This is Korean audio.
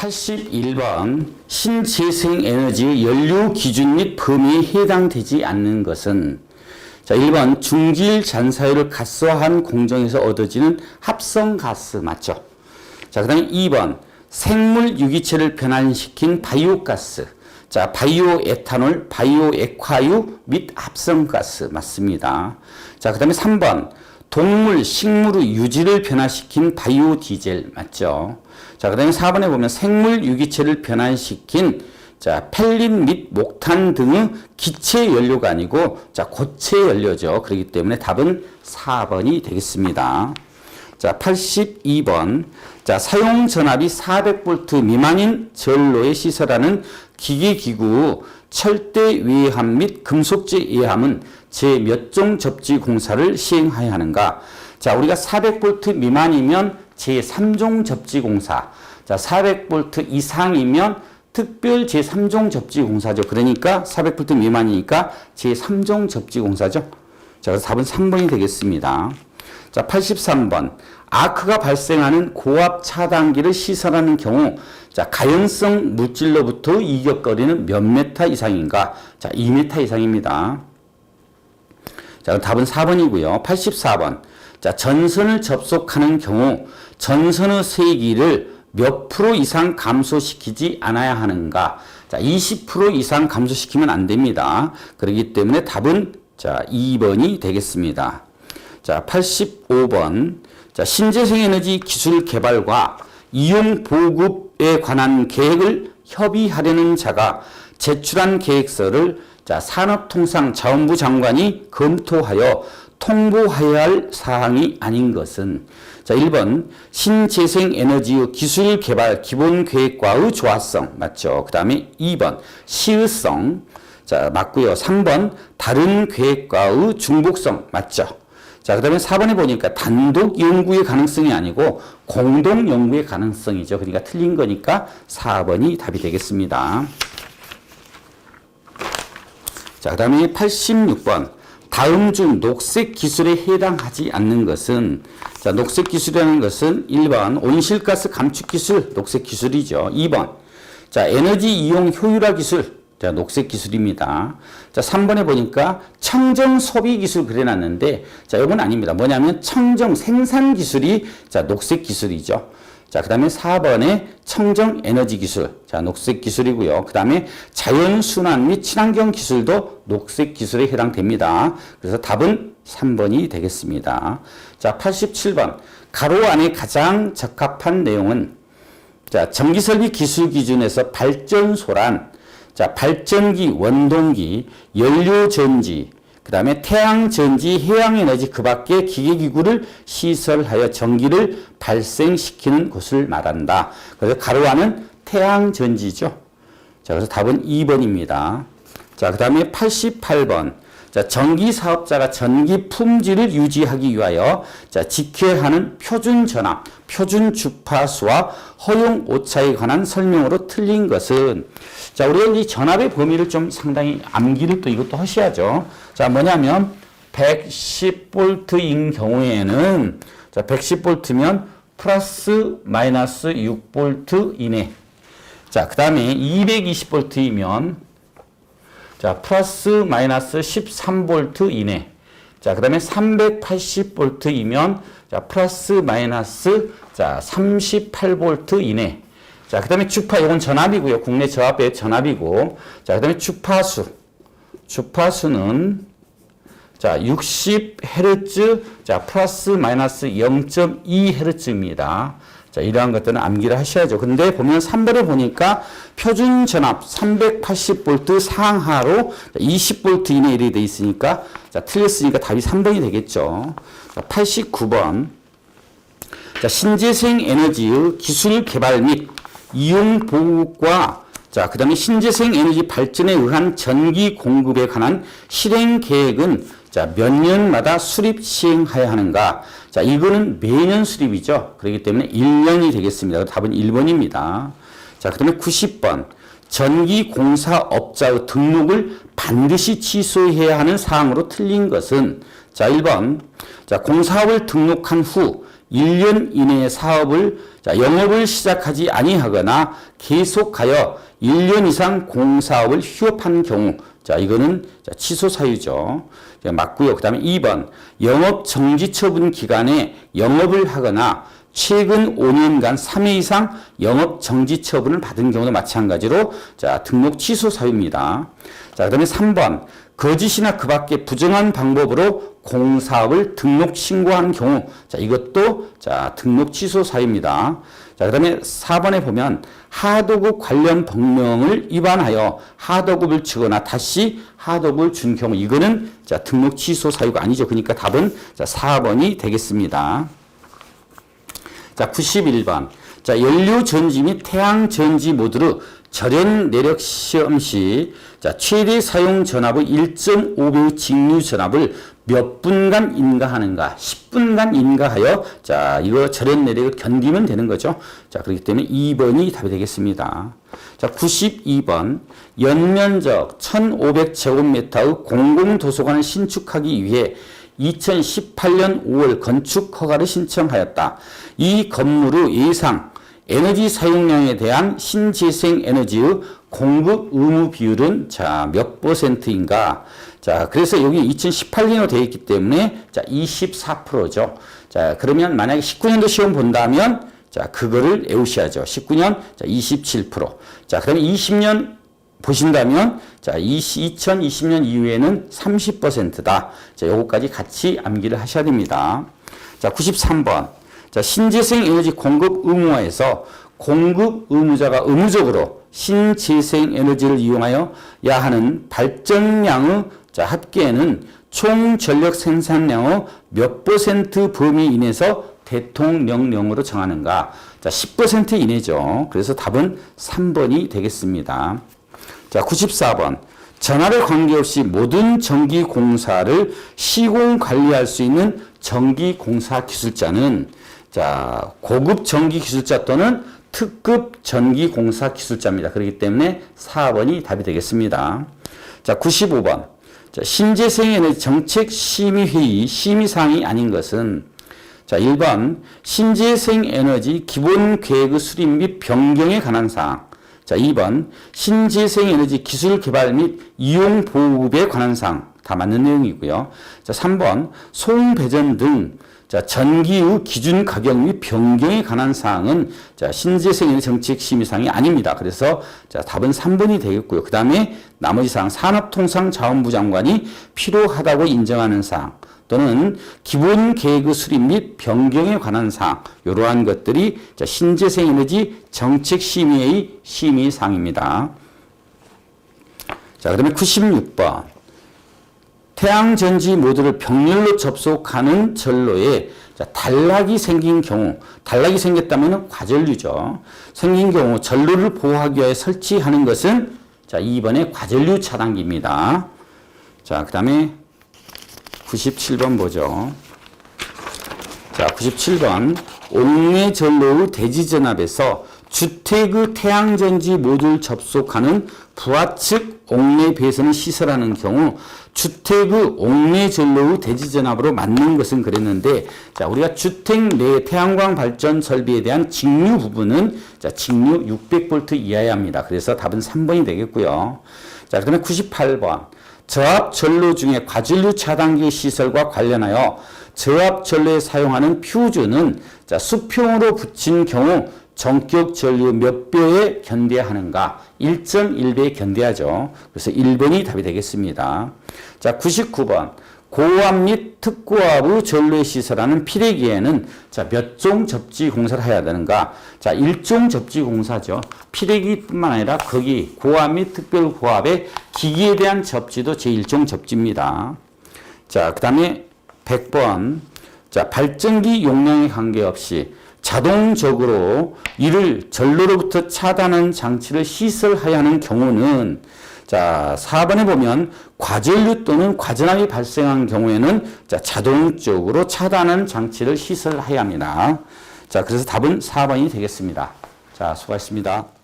81번 신재생에너지 연료 기준 및 범위에 해당되지 않는 것은 자, 1번 중질 잔사율을 가스화한 공정에서 얻어지는 합성가스 맞죠? 자, 그 다음에 2번 생물 유기체를 변환시킨 바이오가스. 자, 바이오 에탄올, 바이오 액화유 및 합성가스 맞습니다. 자, 그 다음에 3번 동물, 식물의 유지를 변화시킨 바이오 디젤 맞죠? 자, 그다음에 4번에 보면 생물 유기체를 변환시킨 자, 펠린 및 목탄 등의 기체 연료가 아니고 자, 고체 연료죠. 그렇기 때문에 답은 4번이 되겠습니다. 자, 82번. 자, 사용 전압이 400V 미만인 전로에 시설하는 기계 기구 철대 외함 및 금속재 예함은 제몇 종 접지 공사를 시행하여야 하는가? 자, 우리가 400V 미만이면 제 3종 접지 공사. 자, 400V 이상이면 특별 제3종 접지 공사죠. 그러니까 400V 미만이니까 제3종 접지 공사죠. 자, 그래서 답은 3번이 되겠습니다. 자, 83번. 아크가 발생하는 고압 차단기를 시설하는 경우, 자, 가연성 물질로부터 이격거리는 몇 메타 이상인가? 자, 2m 이상입니다. 자, 답은 4번이고요. 84번. 자, 전선을 접속하는 경우, 전선의 세기를 몇 프로 이상 감소시키지 않아야 하는가? 자, 20% 이상 감소시키면 안 됩니다. 그렇기 때문에 답은 자, 2번이 되겠습니다. 자, 85번. 자, 신재생 에너지 기술 개발과 이용 보급에 관한 계획을 협의하려는 자가 제출한 계획서를 자, 산업통상자원부 장관이 검토하여 통보해야 할 사항이 아닌 것은 자, 1번 신재생 에너지의 기술 개발 기본 계획과의 조화성 맞죠? 그다음에 2번 시의성 자, 맞고요. 3번 다른 계획과의 중복성 맞죠? 자, 그 다음에 4번에 보니까 단독 연구의 가능성이 아니고 공동 연구의 가능성이죠. 그러니까 틀린 거니까 4번이 답이 되겠습니다. 자, 그 다음에 86번. 다음 중 녹색 기술에 해당하지 않는 것은 자, 녹색 기술이라는 것은 1번 온실가스 감축 기술 녹색 기술이죠. 2번 자, 에너지 이용 효율화 기술 자, 녹색 기술입니다. 자, 3번에 보니까 청정 소비 기술 그려놨는데 자, 이건 아닙니다. 뭐냐면 청정 생산 기술이 자, 녹색 기술이죠. 자, 그 다음에 4번에 청정 에너지 기술. 자, 녹색 기술이고요. 그 다음에 자연 순환 및 친환경 기술도 녹색 기술에 해당됩니다. 그래서 답은 3번이 되겠습니다. 자, 87번. 가로 안에 가장 적합한 내용은 자, 전기 설비 기술 기준에서 발전소란 자, 발전기, 원동기, 연료전지, 그 다음에 태양 전지, 해양 에너지 그 밖에 기계 기구를 시설하여 전기를 발생시키는 곳을 말한다. 그래서 가로와는 태양 전지죠. 자, 그래서 답은 2번입니다. 자, 그 다음에 88번. 자, 전기 사업자가 전기 품질을 유지하기 위하여 자, 지켜야 하는 표준 전압, 표준 주파수와 허용 오차에 관한 설명으로 틀린 것은 자, 우리가 이 전압의 범위를 좀 상당히 암기를 또 이것도 하셔야죠. 자, 뭐냐면 110볼트인 경우에는 자, 110볼트면 플러스 마이너스 6볼트 이내. 자, 그 다음에 220볼트이면 자, 플러스 마이너스 13볼트 이내. 자, 그 다음에 380볼트이면 자, 플러스 마이너스 자, 38볼트 이내. 자, 그 다음에 주파, 이건 전압이고요. 국내 저압의 전압이고. 자, 그 다음에 주파수. 주파수는 자, 60Hz, 자, 플러스 마이너스 0.2Hz입니다. 자, 이러한 것들은 암기를 하셔야죠. 근데 보면 3번을 보니까 표준 전압 380V 상하로 20V 이내 이렇게 돼 있으니까 자, 틀렸으니까 답이 3번이 되겠죠. 자, 89번. 자, 신재생 에너지의 기술 개발 및 이용 보급과 자, 그 다음에 신재생 에너지 발전에 의한 전기 공급에 관한 실행 계획은 자, 몇 년마다 수립 시행해야 하는가? 자, 이거는 매년 수립이죠. 그렇기 때문에 1년이 되겠습니다. 답은 1번입니다. 자, 그 다음에 90번. 전기공사업자의 등록을 반드시 취소해야 하는 사항으로 틀린 것은 자, 1번. 자, 공사업을 등록한 후 1년 이내에 사업을 자, 영업을 시작하지 아니하거나 계속하여 1년 이상 공사업을 휴업한 경우 자, 이거는 자, 취소 사유죠. 자, 맞고요. 그 다음에 2번 영업 정지 처분 기간에 영업을 하거나 최근 5년간 3회 이상 영업 정지 처분을 받은 경우도 마찬가지로 자, 등록 취소 사유입니다. 자, 그 다음에 3번 거짓이나 그 밖에 부정한 방법으로 공사업을 등록 신고한 경우 자, 이것도 자, 등록 취소 사유입니다. 자, 그 다음에 4번에 보면 하도급 관련 법령을 위반하여 하도급을 주거나 다시 하도급을 준 경우 이거는 자, 등록 취소 사유가 아니죠. 그러니까 답은 자, 4번이 되겠습니다. 자, 91번. 자, 연료 전지 및 태양 전지 모드로 절연 내력 시험 시 자, 최대 사용 전압의 1.5배의 직류 전압을 몇 분간 인가하는가? 10분간 인가하여 자, 이거 절연 내력을 견디면 되는 거죠. 자, 그렇기 때문에 2번이 답이 되겠습니다. 자, 92번. 연면적 1,500제곱미터의 공공도서관을 신축하기 위해 2018년 5월 건축 허가를 신청하였다. 이 건물의 예상 에너지 사용량에 대한 신재생 에너지의 공급 의무 비율은 자, 몇 퍼센트인가? 자, 그래서 여기 2018년으로 되어 있기 때문에 자, 24%죠. 자, 그러면 만약에 19년도 시험 본다면 자, 그거를 외우셔야죠. 19년 자, 27%. 자, 그러면 20년 보신다면 자, 20, 2020년 이후에는 30%다. 자, 요거까지 같이 암기를 하셔야 됩니다. 자, 93번. 자, 신재생 에너지 공급 의무화에서 공급 의무자가 의무적으로 신재생 에너지를 이용하여 야 하는 발전량의 자, 합계는 총 전력 생산량의 몇 퍼센트 범위 이내에서 대통령령으로 정하는가? 자, 10% 이내죠. 그래서 답은 3번이 되겠습니다. 자, 94번. 전화를 관계없이 모든 전기 공사를 시공 관리할 수 있는 전기 공사 기술자는 자, 고급 전기 기술자 또는 특급 전기 공사 기술자입니다. 그렇기 때문에 4번이 답이 되겠습니다. 자, 95번. 자, 신재생 에너지 정책 심의 회의 심의 사항이 아닌 것은 자, 1번 신재생 에너지 기본 계획의 수립 및 변경에 관한 사항. 자, 2번 신재생 에너지 기술 개발 및 이용 보급에 관한 사항. 다 맞는 내용이고요. 자, 3번 송 배전 등 자, 전기의 기준 가격 및 변경에 관한 사항은 자, 신재생 에너지 정책 심의 사항이 아닙니다. 그래서 자, 답은 3번이 되겠고요. 그다음에 나머지 사항 산업통상자원부 장관이 필요하다고 인정하는 사항 또는 기본 계획의 수립 및 변경에 관한 사항 이러한 것들이 자, 신재생 에너지 정책 심의의 심의 사항입니다. 자, 그다음에 96번. 태양 전지 모듈을 병렬로 접속하는 전로에 자, 단락이 생긴 경우, 단락이 생겼다면 과전류죠. 생긴 경우 전로를 보호하기 위해 설치하는 것은 자, 2번의 과전류 차단기입니다. 자, 그 다음에 97번 보죠. 자, 97번. 옥내 전로의 대지전압에서 주택의 태양전지 모듈 접속하는 부하측 옥내 배선을 시설하는 경우 주택의 옥내 전로의 대지 전압으로 맞는 것은 그랬는데 자 우리가 주택 내 태양광 발전 설비에 대한 직류 부분은 자 직류 600V 이하야 합니다. 그래서 답은 3번이 되겠고요. 자 그다음에 98번 저압 전로 중에 과전류 차단기 시설과 관련하여 저압 전로에 사용하는 퓨즈는 자 수평으로 붙인 경우 전격 전류 몇 배에 견뎌하는가? 1.1배에 견뎌하죠. 그래서 1번이 답이 되겠습니다. 자, 99번. 고압 및 특고압의 전류에 시설하는 피레기에는 자, 몇 종 접지 공사를 해야 되는가? 자, 1종 접지 공사죠. 피레기뿐만 아니라 거기 고압 및 특별 고압의 기기에 대한 접지도 제1종 접지입니다. 자, 그다음에 100번. 자, 발전기 용량에 관계없이 자동적으로 이를 전로로부터 차단하는 장치를 시설해야 하는 경우는 자, 4번에 보면 과전류 또는 과전압이 발생한 경우에는 자, 자동적으로 차단하는 장치를 시설해야 합니다. 자, 그래서 답은 4번이 되겠습니다. 자, 수고하셨습니다.